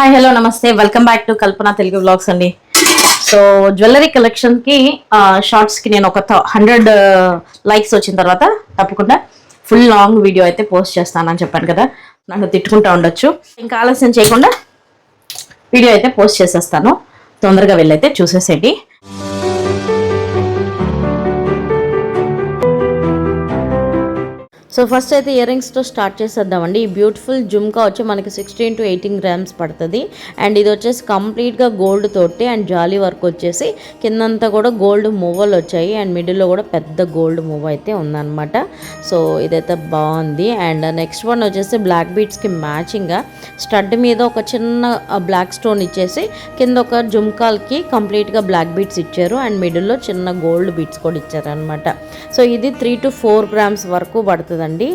Hi hello నమస్తే. Welcome back to Kalpana Telugu blogs అండి. So jewellery కలెక్షన్కి షార్ట్స్కి నేను ఒక హండ్రెడ్ లైక్స్ వచ్చిన తర్వాత తప్పకుండా ఫుల్ లాంగ్ వీడియో అయితే పోస్ట్ చేస్తానని చెప్పాను కదా. నన్ను తిట్టుకుంటా ఉండొచ్చు. ఇంకా ఆలస్యం చేయకుండా వీడియో అయితే పోస్ట్ చేసేస్తాను. తొందరగా వెళ్ళైతే చూసేసేయండి. సో ఫస్ట్ అయితే ఇయర్ రింగ్స్తో స్టార్ట్ చేసేద్దామండి. ఈ బ్యూటిఫుల్ జుమ్కా వచ్చి మనకి సిక్స్టీన్ టు ఎయిటీన్ గ్రామ్స్ పడుతుంది. అండ్ ఇది వచ్చేసి కంప్లీట్గా గోల్డ్ తోటి అండ్ జాలీ వర్క్ వచ్చేసి కిందంతా కూడా గోల్డ్ మువ్వలు వచ్చాయి. అండ్ మిడిల్లో కూడా పెద్ద గోల్డ్ మువ్వ అయితే ఉందన్నమాట. సో ఇదైతే బాగుంది. అండ్ నెక్స్ట్ వన్ వచ్చేసి బ్లాక్ బీట్స్కి మ్యాచింగ్గా స్టడ్ మీద ఒక చిన్న బ్లాక్ స్టోన్ ఇచ్చేసి కింద ఒక జుమ్కాల్కి కంప్లీట్గా బ్లాక్ బీట్స్ ఇచ్చారు. అండ్ మిడిల్లో చిన్న గోల్డ్ బీట్స్ కూడా ఇచ్చారనమాట సో ఇది త్రీ టు ఫోర్ గ్రామ్స్ వరకు పడుతుంది. పడుతుందండి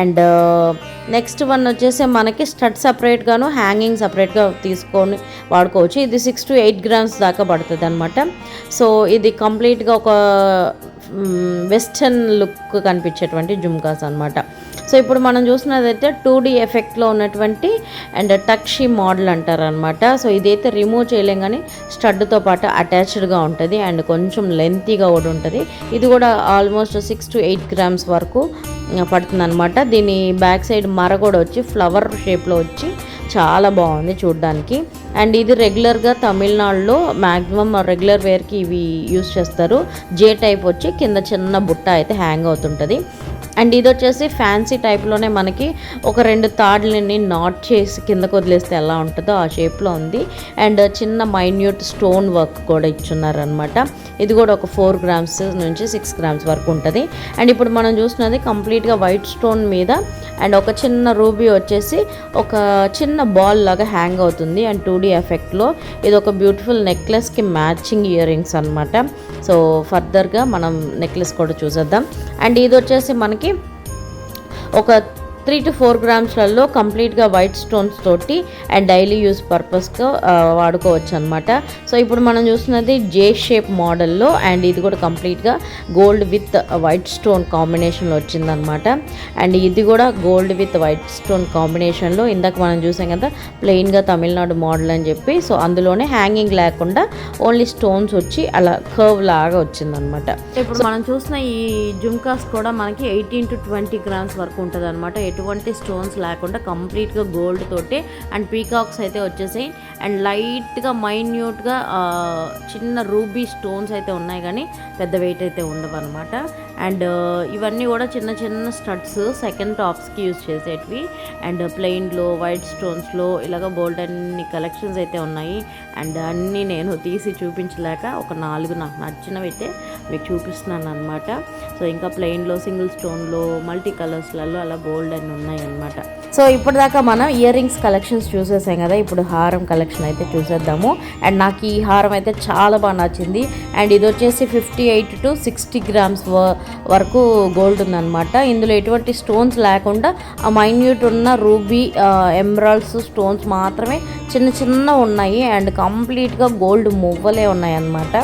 అండ్ uh, నెక్స్ట్ వన్ వచ్చేసి మనకి స్టడ్ సపరేట్గాను హ్యాంగింగ్ సపరేట్గా తీసుకొని వాడుకోవచ్చు. ఇది సిక్స్ టు ఎయిట్ గ్రామ్స్ దాకా పడుతుంది అనమాట సో ఇది కంప్లీట్గా ఒక mm, వెస్టర్న్ లుక్ కనిపించేటువంటి జుమ్కాస్ అనమాట సో ఇప్పుడు మనం చూసినదైతే టూ డీ ఎఫెక్ట్లో ఉన్నటువంటి అండ్ టక్షి మోడల్ అంటారు అనమాట సో ఇదైతే రిమూవ్ చేయలేం కానీ స్టడ్తో పాటు అటాచ్డ్గా ఉంటుంది అండ్ కొంచెం లెంతీగా కూడా ఉంటుంది. ఇది కూడా almost six to eight grams వరకు పడుతుందనమాట దీని బ్యాక్ సైడ్ మర కూడా వచ్చి ఫ్లవర్ షేప్లో వచ్చి చాలా బాగుంది చూడడానికి. అండ్ ఇది రెగ్యులర్గా తమిళనాడులో మ్యాక్సిమం రెగ్యులర్ వేర్కి ఇవి యూస్ చేస్తారు. జే టైప్ వచ్చి కింద చిన్న బుట్ట అయితే హ్యాంగ్ అవుతుంటుంది. అండ్ ఇది వచ్చేసి ఫ్యాన్సీ టైప్లోనే మనకి ఒక రెండు తాడులని నాట్ చేసి కిందకు వదిలేస్తే ఎలా ఉంటుందో ఆ షేప్లో ఉంది. అండ్ చిన్న మైన్యూట్ స్టోన్ వర్క్ కూడా ఇచ్చున్నారనమాట ఇది కూడా ఒక ఫోర్ గ్రామ్స్ నుంచి సిక్స్ గ్రామ్స్ వరకు ఉంటుంది. అండ్ ఇప్పుడు మనం చూసినది కంప్లీట్గా వైట్ స్టోన్ మీద అండ్ ఒక చిన్న రూబీ వచ్చేసి ఒక చిన్న బాల్ లాగా హ్యాంగ్ అవుతుంది. అండ్ టూ డీ ఎఫెక్ట్లో ఇది ఒక బ్యూటిఫుల్ నెక్లెస్కి మ్యాచింగ్ ఇయర్ రింగ్స్ అనమాట సో ఫర్దర్గా మనం నెక్లెస్ కూడా చూసేద్దాం. అండ్ ఇది వచ్చేసి మనకి ఒక త్రీ టు ఫోర్ గ్రామ్స్లలో కంప్లీట్గా వైట్ స్టోన్స్ తోటి అండ్ డైలీ యూస్ పర్పస్గా వాడుకోవచ్చు అనమాట సో ఇప్పుడు మనం చూస్తున్నది జే షేప్ మోడల్లో అండ్ ఇది కూడా కంప్లీట్గా గోల్డ్ విత్ వైట్ స్టోన్ కాంబినేషన్లో వచ్చిందనమాట అండ్ ఇది కూడా గోల్డ్ విత్ వైట్ స్టోన్ కాంబినేషన్లో ఇందాక మనం చూసాం కదా ప్లెయిన్గా తమిళనాడు మోడల్ అని చెప్పి. సో అందులోనే హ్యాంగింగ్ లేకుండా ఓన్లీ స్టోన్స్ వచ్చి అలా కర్వ్ లాగా వచ్చిందనమాట ఇప్పుడు మనం చూసిన ఈ జుమ్కాస్ కూడా మనకి ఎయిటీన్ టు ట్వంటీ గ్రామ్స్ వరకు ఉంటుంది అనమాట ఎటువంటి స్టోన్స్ లేకుండా కంప్లీట్గా గోల్డ్ తోటి అండ్ పీకాక్స్ అయితే వచ్చేసాయి. అండ్ లైట్గా మైన్యూట్గా చిన్న రూబీ స్టోన్స్ అయితే ఉన్నాయి కానీ పెద్ద వెయిట్ అయితే ఉండవు అనమాట అండ్ ఇవన్నీ కూడా చిన్న చిన్న స్టడ్స్ సెకండ్ టాప్స్కి యూజ్ చేసేటివి. అండ్ ప్లెయిన్లో వైట్ స్టోన్స్లో ఇలాగ బోల్డ్ అన్ని కలెక్షన్స్ అయితే ఉన్నాయి. అండ్ అన్నీ నేను తీసి చూపించలేక ఒక నాలుగు నాకు నచ్చినవి అయితే మీకు చూపిస్తున్నాను అనమాట సో ఇంకా ప్లెయిన్లో సింగిల్ స్టోన్లో మల్టీ కలర్స్లలో అలా గోల్డ్ అని ఉన్నాయన్నమాట. సో ఇప్పటిదాకా మనం ఇయర్ రింగ్స్ కలెక్షన్స్ చూసేసాం కదా ఇప్పుడు హారం కలెక్షన్ అయితే చూసేద్దాము. అండ్ నాకు ఈ హారం అయితే చాలా బాగా నచ్చింది. అండ్ ఇది వచ్చేసి fifty eight to sixty grams వరకు గోల్డ్ ఉందన్నమాట. ఇందులో ఎటువంటి స్టోన్స్ లేకుండా ఆ మైన్యూట్ ఉన్న రూబీ ఎమరాల్డ్స్ స్టోన్స్ మాత్రమే చిన్న చిన్న ఉన్నాయి. అండ్ కంప్లీట్గా గోల్డ్ మువ్వలే ఉన్నాయి అన్నమాట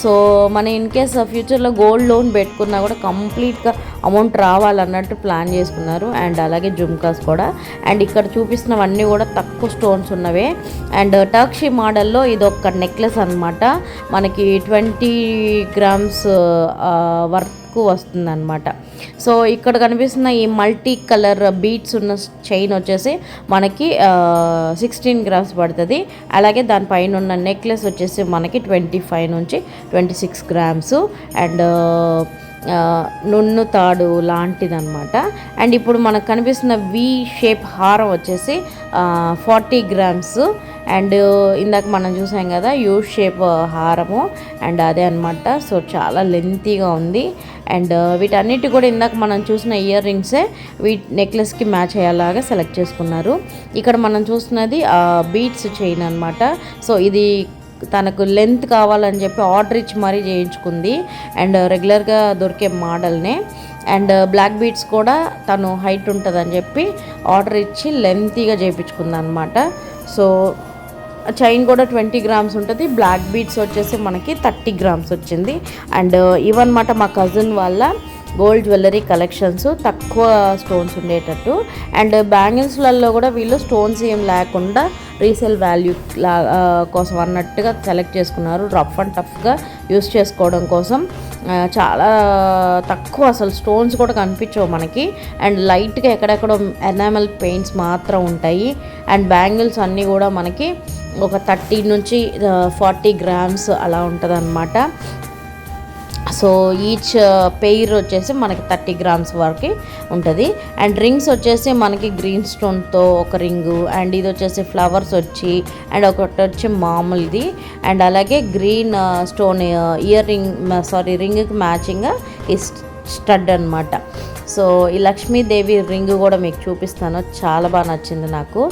సో మన ఇన్ కేస్ ఫ్యూచర్లో గోల్డ్ లోన్ పెట్టుకున్నా కూడా కంప్లీట్గా అమౌంట్ రావాలన్నట్టు ప్లాన్ చేసుకున్నారు అండ్ అలాగే జుమ్కాస్ కూడా. అండ్ ఇక్కడ చూపిస్తున్నవన్నీ కూడా తక్కువ స్టోన్స్ ఉన్నవే. అండ్ టర్క్షీ మోడల్లో ఇది ఒక నెక్లెస్ అనమాట మనకి ట్వంటీ గ్రామ్స్ వర్క్ వస్తుందన్నమాట. సో ఇక్కడ కనిపిస్తున్న ఈ మల్టీ కలర్ బీట్స్ ఉన్న చైన్ వచ్చేసి మనకి సిక్స్టీన్ గ్రామ్స్ పడుతుంది. అలాగే దానిపైన ఉన్న నెక్లెస్ వచ్చేసి మనకి ట్వంటీ ఫైవ్ నుంచి ట్వంటీ సిక్స్ గ్రామ్స్ అండ్ నున్ను తాడు లాంటిదన్నమాట. అండ్ ఇప్పుడు మనకు కనిపిస్తున్న వి షేప్ హారం వచ్చేసి ఫార్టీ గ్రామ్స్ అండ్ ఇందాక మనం చూసాం కదా యూ షేప్ హారము. అండ్ అదే అనమాట సో చాలా లెంతీగా ఉంది. అండ్ వీటన్నిటి కూడా ఇందాక మనం చూసిన ఇయర్ రింగ్సే వీటి నెక్లెస్కి మ్యాచ్ అయ్యేలాగా సెలెక్ట్ చేసుకున్నారు. ఇక్కడ మనం చూస్తున్నది బీట్స్ చైన్ అనమాట సో ఇది తనకు లెంత్ కావాలని చెప్పి ఆర్డర్ ఇచ్చి మరీ చేయించుకుంది. అండ్ రెగ్యులర్గా దొరికే మోడల్నే. అండ్ బ్లాక్ బీట్స్ కూడా తను హైట్ ఉంటుందని చెప్పి ఆర్డర్ ఇచ్చి లెంతీగా చేయించుకుంది అనమాట సో చైన్ కూడా ట్వంటీ గ్రామ్స్ ఉంటుంది. బ్లాక్ బీట్స్ వచ్చేసి మనకి థర్టీ గ్రామ్స్ వచ్చింది. అండ్ ఇవన్నమాట మా కజిన్ వాళ్ళ గోల్డ్ జ్యువెలరీ కలెక్షన్స్ తక్కువ స్టోన్స్ ఉండేటట్టు. అండ్ బ్యాంగిల్స్లలో కూడా వీళ్ళు స్టోన్స్ ఏం లేకుండా రీసేల్ వాల్యూ లా కోసం అన్నట్టుగా సెలెక్ట్ చేసుకున్నారు. రఫ్ అండ్ టఫ్గా యూస్ చేసుకోవడం కోసం. చాలా తక్కువ అసలు స్టోన్స్ కూడా కనిపించవు మనకి. అండ్ లైట్గా ఎక్కడెక్కడ ఎనామల్ పెయింట్స్ మాత్రం ఉంటాయి. అండ్ బ్యాంగిల్స్ అన్నీ కూడా మనకి ఒక థర్టీ నుంచి ఫార్టీ గ్రామ్స్ అలా ఉంటుంది సో ఈచ్ పెయిర్ వచ్చేసి మనకి థర్టీ గ్రామ్స్ వరకు ఉంటుంది. అండ్ రింగ్స్ వచ్చేసి మనకి గ్రీన్ స్టోన్తో ఒక రింగు అండ్ ఇది వచ్చేసి ఫ్లవర్స్ వచ్చి అండ్ ఒకటి వచ్చి మామూలుది. అండ్ అలాగే green stone ear ring sorry రింగ్కి మ్యాచింగ్గా ఈ స్టడ్ అనమాట సో ఈ లక్ష్మీదేవి రింగ్ కూడా మీకు చూపిస్తాను. చాలా బాగా నచ్చింది నాకు.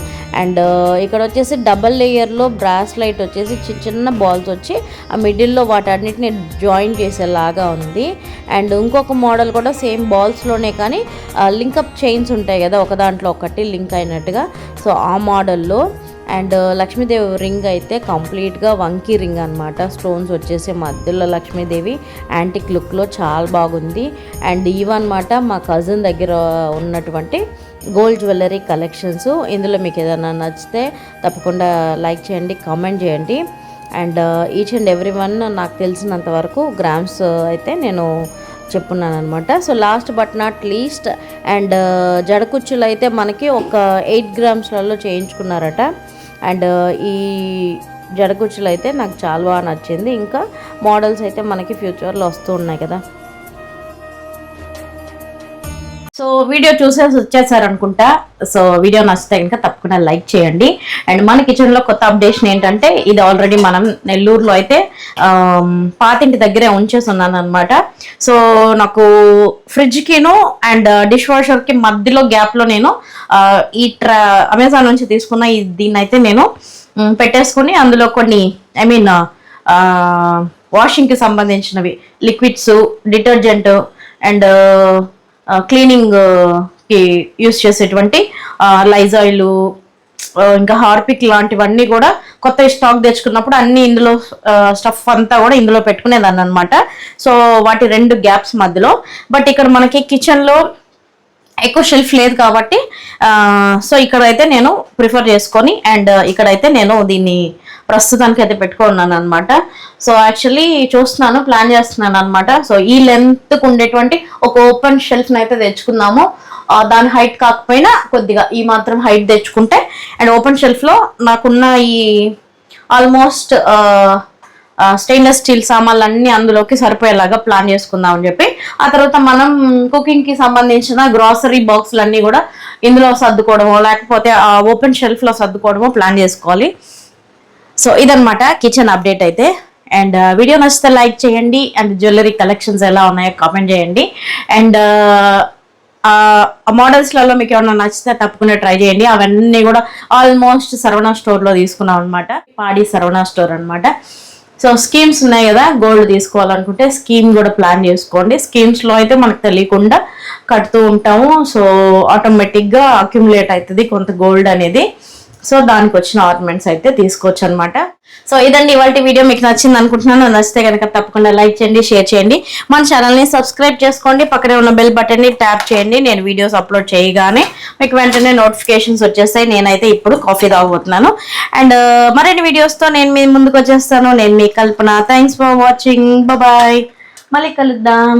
అండ్ uh, ఇక్కడ వచ్చేసి డబల్ లేయర్లో బ్రాస్లైట్ వచ్చేసి చిన్న చిన్న బాల్స్ వచ్చి ఆ మిడిల్లో వాటన్నిటిని జాయిన్ చేసేలాగా ఉంది. అండ్ ఇంకొక మోడల్ కూడా సేమ్ బాల్స్లోనే కానీ uh, లింకప్ చైన్స్ ఉంటాయి కదా ఒక దాంట్లో ఒకటి లింక్ అయినట్టుగా. సో ఆ మోడల్లో అండ్ uh, లక్ష్మీదేవి రింగ్ అయితే కంప్లీట్గా వంకీ రింగ్ అనమాట స్టోన్స్ వచ్చేసి మధ్యలో లక్ష్మీదేవి యాంటిక్ లుక్లో చాలా బాగుంది. అండ్ ఇవన్నమాట మా కజిన్ దగ్గర ఉన్నటువంటి గోల్డ్ జ్యువెలరీ కలెక్షన్స్. ఇందులో మీకు ఏదైనా నచ్చితే తప్పకుండా లైక్ చేయండి కామెంట్ చేయండి. And each and every one నాకు తెలిసినంత వరకు గ్రామ్స్ అయితే నేను చెప్పున్నాను అనమాట so last but not least and uh, జడకుచ్చులు అయితే మనకి ఒక ఎయిట్ గ్రామ్స్లలో చేయించుకున్నారట. అండ్ ఈ జడకుచ్చులు అయితే నాకు చాలా బాగా నచ్చింది. ఇంకా మోడల్స్ అయితే మనకి ఫ్యూచర్లో వస్తూ ఉన్నాయి కదా. సో వీడియో చూసేసి వచ్చేసారు అనుకుంటా సో వీడియో నచ్చితే కనుక తప్పకుండా లైక్ చేయండి. అండ్ మన కిచెన్లో కొత్త అప్డేషన్ ఏంటంటే ఇది ఆల్రెడీ మనం నెల్లూరులో అయితే పాతింటి దగ్గరే ఉంచేసి ఉన్నాను అనమాట సో నాకు ఫ్రిడ్జ్కిను అండ్ డిష్ వాషర్కి మధ్యలో గ్యాప్లో నేను ఈ ట్రా అమెజాన్ నుంచి తీసుకున్న ఈ దీన్ని అయితే నేను పెట్టేసుకుని అందులో కొన్ని ఐ మీన్ వాషింగ్కి సంబంధించినవి లిక్విడ్స్ డిటర్జెంట్ అండ్ క్లీనింగ్కి యూస్ చేసేటువంటి లైజాయిల్ ఇంకా హార్పిక్ లాంటివన్నీ కూడా కొత్త స్టాక్ తెచ్చుకున్నప్పుడు అన్ని ఇందులో స్టఫ్ అంతా కూడా ఇందులో పెట్టుకునేదాన్ని అనమాట సో వాటి రెండు గ్యాప్స్ మధ్యలో. బట్ ఇక్కడ మనకి కిచెన్లో ఎక్కువ షెల్ఫ్ లేదు కాబట్టి సో ఇక్కడైతే నేను ప్రిఫర్ చేసుకొని అండ్ ఇక్కడైతే నేను దీన్ని ప్రస్తుతానికి అయితే పెట్టుకున్నాను అనమాట సో యాక్చువల్లీ చూస్తున్నాను ప్లాన్ చేస్తున్నాను అనమాట సో ఈ లెంత్కు ఉండేటువంటి ఒక ఓపెన్ షెల్ఫ్ని అయితే తెచ్చుకుందాము uh, దాని హైట్ కాకపోయినా కొద్దిగా ఈ మాత్రం హైట్ తెచ్చుకుంటే అండ్ ఓపెన్ షెల్ఫ్లో నాకున్న ఈ ఆల్మోస్ట్ స్టెయిన్లెస్ స్టీల్ సామాన్లు అన్ని అందులోకి సరిపోయేలాగా ప్లాన్ చేసుకుందాం అని చెప్పి ఆ తర్వాత మనం కుకింగ్కి సంబంధించిన గ్రాసరీ బాక్సులు కూడా ఇందులో సర్దుకోవడమో లేకపోతే ఓపెన్ షెల్ఫ్లో సర్దుకోవడమో ప్లాన్ చేసుకోవాలి. సో ఇదనమాట కిచెన్ అప్డేట్ అయితే. అండ్ వీడియో uh, నచ్చితే లైక్ చేయండి. అండ్ జ్యువెలరీ కలెక్షన్స్ ఎలా ఉన్నాయో కామెంట్ చేయండి. అండ్ ఆ మోడల్స్లలో మీకు ఏమన్నా నచ్చితే తప్పకుండా ట్రై చేయండి. అవన్నీ కూడా ఆల్మోస్ట్ సర్వణ స్టోర్లో తీసుకున్నాం అనమాట పాడి సర్వణ స్టోర్ అనమాట సో స్కీమ్స్ ఉన్నాయి కదా గోల్డ్ తీసుకోవాలనుకుంటే స్కీమ్ కూడా ప్లాన్ చేసుకోండి. స్కీమ్స్లో అయితే మనకు తెలియకుండా కడుతూ ఉంటాము. సో ఆటోమేటిక్గా అక్యుములేట్ అవుతుంది కొంత గోల్డ్ అనేది. సో దానికి వచ్చిన ఆర్నమెంట్స్ అయితే తీసుకోవచ్చు అనమాట సో ఇదండి ఇవాళ వీడియో. మీకు నచ్చింది అనుకుంటున్నాను. నచ్చితే కనుక తప్పకుండా లైక్ చేయండి షేర్ చేయండి. మన ఛానల్ని సబ్స్క్రైబ్ చేసుకోండి. పక్కనే ఉన్న బెల్ బటన్ని ట్యాప్ చేయండి. నేను వీడియోస్ అప్లోడ్ చేయగానే మీకు వెంటనే నోటిఫికేషన్స్ వచ్చేస్తాయి. నేనైతే ఇప్పుడు కాఫీ తాగబోతున్నాను అండ్ మరిన్ని వీడియోస్తో నేను మీ ముందుకు వచ్చేస్తాను. నేను మీ Kalpana. Thanks for watching bye మళ్ళీ కలుద్దాం.